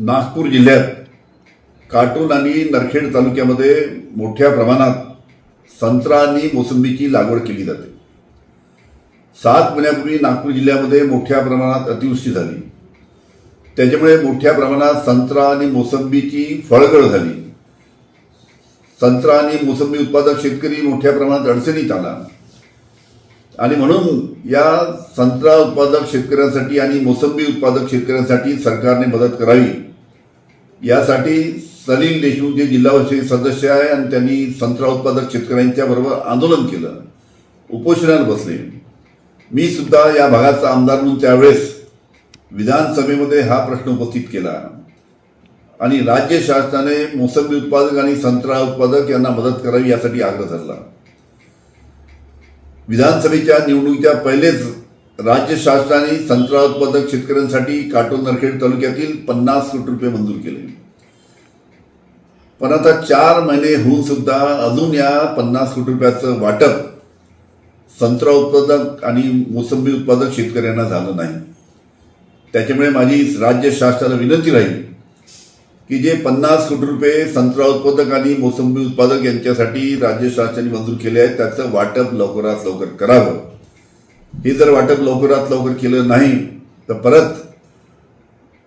नागपूर जिल्ह्यात काटोल आणि नरखेड तालुक्यामध्ये मोठ्या प्रमाणात संत्रा आणि मोसंबीची लागवड केली जाते. सात महिन्यापूर्वी नागपूर जिल्ह्यामध्ये मोठ्या प्रमाणात अतिवृष्टी झाली. त्याच्यामुळे मोठ्या प्रमाणात संत्रा आणि मोसंबीची फळगळ झाली. संत्रा आणि मोसंबी उत्पादक शेतकरी मोठ्या प्रमाणात अडचणीत आला. आणि म्हणून या संत्रा उत्पादक शेतकऱ्यांसाठी आणि मोसंबी उत्पादक शेतकऱ्यांसाठी सरकारने मदत करावी. यासाठी सलील देशमुख जे जिल्हा परिषद सदस्य आहे आणि त्यांनी संत्रा उत्पादक शेतकऱ्यांच्या बरोबर आंदोलन केलं. उपोषणात बसले. मी सुद्धा या भागाचा आमदार म्हणून त्यावेळेस विधानसभेमध्ये हा प्रश्न उपस्थित केला. आणि राज्य शासनाने मोसंबी उत्पादक आणि संत्रा उत्पादक यांना मदत करावी यासाठी आग्रह धरला. विधानसभेच्या निवडणुकीच्या पहिलेच राज्य शासनाने संत्रा उत्पादक शेतकऱ्यांसाठी काटोल नरखेड तालुक्यातील पन्नास कोटी रुपये मंजूर केले. पण आता चार महिने होऊन सुद्धा अजून या पन्नास कोटी रुपयाचं वाटप संत्रा उत्पादक आणि मोसंबी उत्पादक शेतकऱ्यांना झालं नाही. त्याच्यामुळे माझी राज्य शासनाला विनंती राहील की जे पन्नास कोटी रुपये संत्रा उत्पादक आणि मोसंबी उत्पादक यांच्यासाठी राज्य शासनाने मंजूर केले आहेत त्याचं वाटप लवकरात लवकर करावं. हे जर वाटप लवकरात लवकर केलं नाही तर परत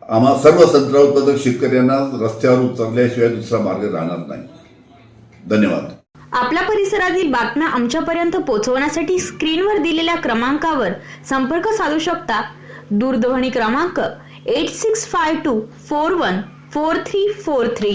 आम्हा सर्व संत्रा उत्पादक शेतकऱ्यांना रस्त्यावर उतरल्याशिवाय दुसरा मार्ग राहणार नाही. धन्यवाद. आपल्या परिसरातील बातम्या आमच्यापर्यंत पोहोचवण्यासाठी स्क्रीनवर दिलेल्या क्रमांकावर संपर्क साधू शकता. दूरध्वनी क्रमांक eight six five two four one four three four three.